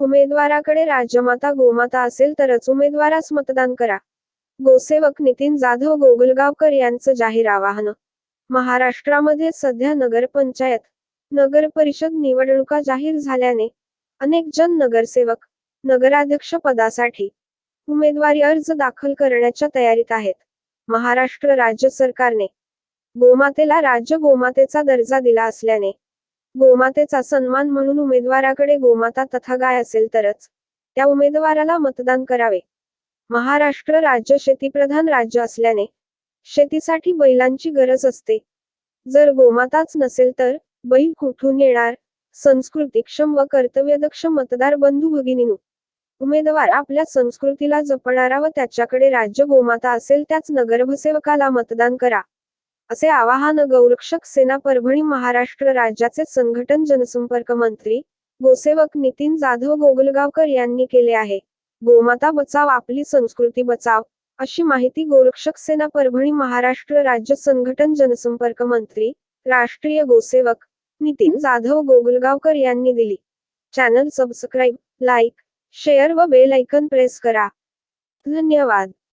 उमेदवाराकडे राजमाता गोमाता असेल तरच उमेदवारास मतदान करा. गोसेवक नितीन जाधव गोगलगावकर यांचं जाहीर आवाहन. महाराष्ट्रामध्ये सध्या नगरपंचायत नगर परिषद निवडणुका जाहीर झाल्याने अनेक जण नगरसेवक नगराध्यक्ष पदासाठी उमेदवारी अर्ज दाखल करण्याच्या तयारीत आहेत. महाराष्ट्र राज्य सरकारने गोमातेला राज्य गोमातेचा दर्जा दिला असल्याने गोमातेचा सन्मान म्हणून उमेदवाराकडे गोमाता तथा गाय असेल तरच त्या उमेदवाराला मतदान करावे. महाराष्ट्र राज्य शेतीप्रधान राज्य असल्याने शेतीसाठी बैलांची गरज असते. जर गोमाताच नसेल तर बैल कुठून येणार? संस्कृतीक्षम व कर्तव्यदक्ष मतदार बंधू भगिनींनो उमेदवार आपल्या संस्कृतीला जपणारा व त्याच्याकडे राज्य गोमाता असेल त्याच नगरभसेवकाला मतदान करा. असे आवाहन गौरक्षक सेना परभणी महाराष्ट्र राज्याचे संघटन जनसंपर्क मंत्री गोसेवक नितीन जाधव गोगलगावकर यांनी केले आहे. गोमाता बचाव आपली संस्कृती बचाव अशी माहिती गोरक्षक सेना परभणी महाराष्ट्र राज्य संघटन जनसंपर्क मंत्री राष्ट्रीय गोसेवक नितीन जाधव गोगलगावकर यांनी दिली. चॅनल सबस्क्राईब लाईक शेअर व बेल ऐकन प्रेस करा. धन्यवाद.